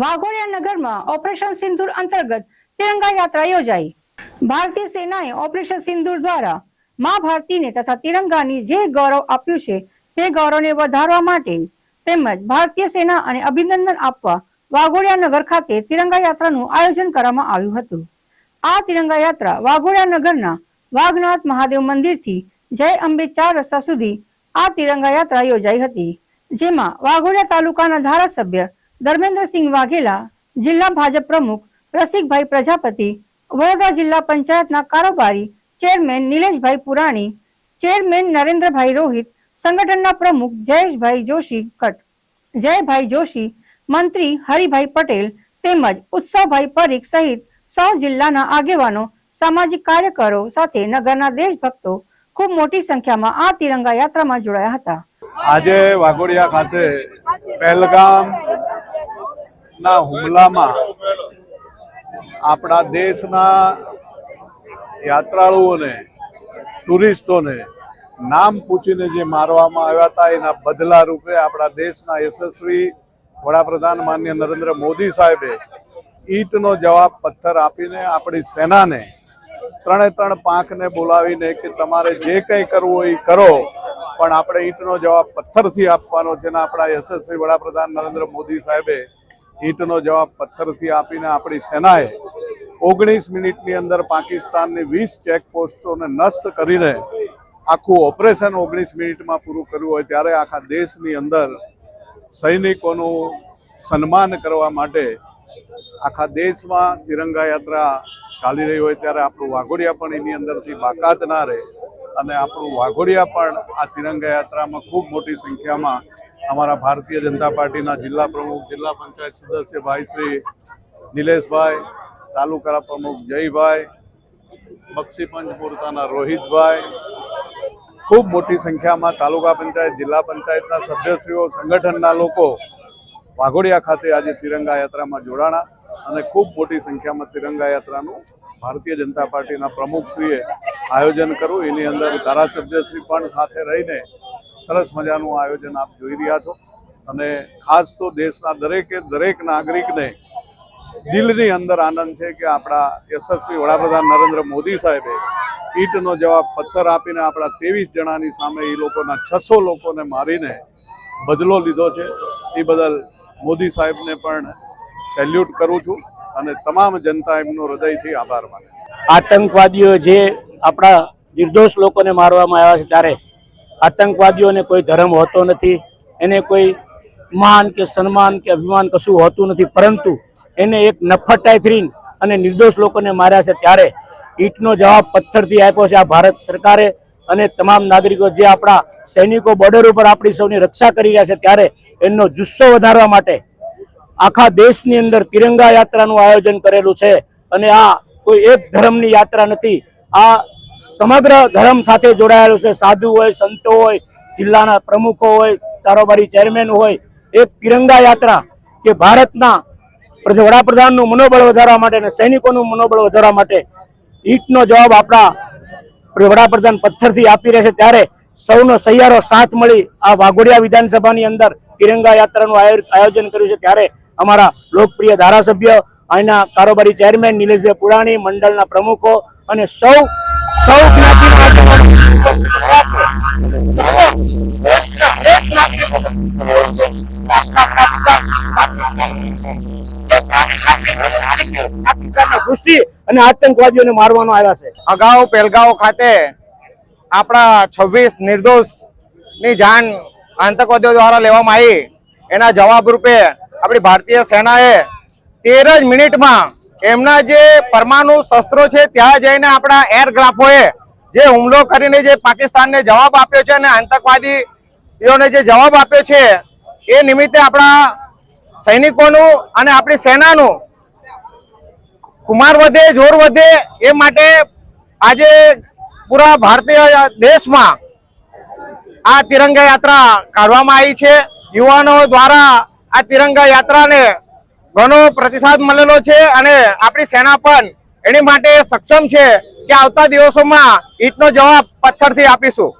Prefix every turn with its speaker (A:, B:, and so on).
A: વાઘોડિયા નગરમાં ઓપરેશન સિંદૂર અંતર્ગત તિરંગા યાત્રા યોજાઈ. ભારતીય સેનાએ ઓપરેશન સિંદૂર દ્વારા મા ભારતીને તથા તિરંગાની જે ગૌરવ આપ્યું છે તે ગૌરવને વધારવા માટે તેમજ ભારતીય સેના અને અભિનંદન આપવા વાઘોડિયા નગર ખાતે તિરંગા યાત્રાનું આયોજન કરવામાં આવ્યું હતું. આ તિરંગા યાત્રા વાઘોડિયા નગરના વાઘનાથ મહાદેવ મંદિરથી જય અંબે ચાર રસ્તા સુધી આ તિરંગા યાત્રા યોજાઈ હતી, જેમાં વાઘોડિયા તાલુકાના ધારાસભ્ય ધર્મેન્દ્રસિંહ વાઘેલા જિલ્લા ભાજપ પ્રમુખ, રસિકભાઈ પ્રજાપતિ, વડોદરા જિલ્લા પંચાયતના કારોબારી ચેરમેન નિલેશભાઈ પુરાણી, ચેરમેન નરેન્દ્રભાઈ રોહિત, સંગઠનના પ્રમુખ જયેશભાઈ જોશી કટ. જયભાઈ જોશી, મંત્રી હરિભાઈ પટેલ તેમજ ઉત્સવભાઈ પરીખ સહિત સૌ જિલ્લાના આગેવાનો, સામાજિક કાર્યકરો સાથે નગરના દેશભક્તો ખૂબ મોટી સંખ્યામાં આ તિરંગા યાત્રામાં જોડાયા હતા.
B: આજે વાઘોડિયા ખાતે પહેલગામ ના હુમલામાં આપણા દેશના યાત્રાળુઓને, ટુરિસ્ટોને નામ પૂછીને જે મારવામાં આવ્યા હતા, એના બદલા રૂપે આપણા દેશના યશસ્વી વડાપ્રધાન માન્ય નરેન્દ્ર મોદી સાહેબે ઈટનો જવાબ પથ્થર આપીને આપણી સેનાને ત્રણે ત્રણ પાંખને બોલાવીને કે તમારે જે કંઈ કરવું એ કરો. પણ આપણે ઈંટનો જવાબ પથ્થરથી આપવાનો છે આપણા યશસ્વી વડાપ્રધાન નરેન્દ્ર મોદી સાહેબે ઈંટનો જવાબ પથ્થરથી આપીને આપણી સેનાએ ઓગણીસ મિનિટની અંદર પાકિસ્તાનની વીસ ચેકપોસ્ટોને નષ્ટ કરીને આખું ઓપરેશન ઓગણીસ મિનિટમાં પૂરું કર્યું હોય ત્યારે આખા દેશની અંદર સૈનિકોનું સન્માન કરવા માટે આખા દેશમાં તિરંગા યાત્રા ચાલી રહી હોય ત્યારે આપણું વાઘોડિયા પણ એની અંદરથી બાકાત ના રહે. અને આપણું વાઘોડિયા પણ આ તિરંગા યાત્રામાં ખૂબ મોટી સંખ્યામાં અમારા ભારતીય જનતા પાર્ટીના જિલ્લા પ્રમુખ, જિલ્લા પંચાયત સદસ્ય ભાઈ શ્રી નિલેશભાઈ, તાલુકા પ્રમુખ જયભાઈ, બક્ષી પંચપુરતાના રોહિતભાઈ, ખૂબ મોટી સંખ્યામાં તાલુકા પંચાયત, જિલ્લા પંચાયતના સભ્યશ્રીઓ, સંગઠનના લોકો વાઘોડિયા ખાતે આજે તિરંગા યાત્રામાં જોડાણા અને ખૂબ મોટી સંખ્યામાં તિરંગા યાત્રાનું ભારતીય જનતા પાર્ટીના પ્રમુખશ્રીએ આયોજન કરું. એની અંદર ધારાસભ્યશ્રી પણ સાથે રહીને સરસ મજાનું આયોજન આપ જોઈ રહ્યા છો. અને ખાસ તો દેશના દરેકે દરેક નાગરિકને દિલની અંદર આનંદ છે કે આપણા યશસ્વી વડાપ્રધાન નરેન્દ્ર મોદી સાહેબે ઈંટનો જવાબ પથ્થર આપીને આપણા ત્રેવીસ જણાની સામે એ લોકોના છસો લોકોને મારીને બદલો લીધો છે. એ બદલ મોદી સાહેબને પણ સેલ્યુટ કરું છું અને તમામ જનતા એમનો હૃદયથી આભાર માને છે.
C: આતંકવાદીઓ જે આપણા નિર્દોષ લોકોને મારવામાં આવ્યા છે ત્યારે આતંકવાદીઓને કોઈ ધર્મ હોતો નથી, એને કોઈ માન કે સન્માન કે અભિમાન કશું હોતું નથી, પરંતુ એને એક નફટાઈથી અને નિર્દોષ લોકોને માર્યા છે ત્યારે ઈટનો જવાબ પથ્થરથી આપ્યો છે આ ભારત સરકારે અને તમામ નાગરિકો જે આપણા સૈનિકો બોર્ડર ઉપર આપણી સૌની રક્ષા કરી રહ્યા છે ત્યારે એમનો જુસ્સો વધારવા માટે આખા દેશની અંદર તિરંગા યાત્રાનું આયોજન કરેલું છે અને આ કોઈ એક ધર્મની યાત્રા નથી, આ સમગ્ર ધર્મ સાથે જોડાયેલું છે. સાધુ હોય, સંતો હોય, જિલ્લાના પ્રમુખો હોય કારોબારી ચેરમેન હોય. એક તિરંગા યાત્રા કે ભારતના પ્રધ- વડાપ્રધાનનું મનોબળ વધારવા માટે અને સૈનિકોનું મનોબળ વધારવા માટે ઈટનો જવાબ આપણા વડાપ્રધાન પથ્થરથી આપી રહેશે. ત્યારે સૌનો સહિયારો સાથ મળી આ વાઘોડિયા વિધાનસભાની અંદર તિરંગા યાત્રાનું આયો- આયોજન કર્યું છે. ત્યારે અમારા લોકપ્રિય ધારાસભ્ય, અહીંના કારોબારી ચેરમેન નિલેશભાઈ પુરાણી, મંડળના પ્રમુખો અને સૌ સૌ જ્ઞાતિના અને આતંકવાદીઓને મારવાનો આવ્યા છે.
D: અગાઉ પેલગાંવ ખાતે આપણા છવ્વીસ નિર્દોષની જાન આતંકવાદીઓ દ્વારા લેવામાં આવી. એના જવાબ રૂપે આપણી ભારતીય સેનાએ તેર જ મિનિટમાં એમના જે પરમાણુ શસ્ત્રો છે, ત્યાં જઈને આપણા એરક્રાફ્ટોએ જે હુમલો કરીને જે પાકિસ્તાનને જવાબ આપ્યો છે અને આતંકવાદીઓને જે જવાબ આપ્યો છે, એ નિમિત્તે આપણા સૈનિકોનું અને આપણી સેનાનું કુમાર વધે, જોર વધે, એ માટે આજે પૂરા ભારતીય દેશમાં આ તિરંગા યાત્રા કાઢવામાં આવી છે. યુવાનો દ્વારા આ તિરંગા યાત્રાને ઘણો પ્રતિસાદ મળેલો છે અને આપણી સેના પણ એની માટે સક્ષમ છે કે આવતા દિવસોમાં ઈટનો જવાબ પથ્થરથી આપીશું.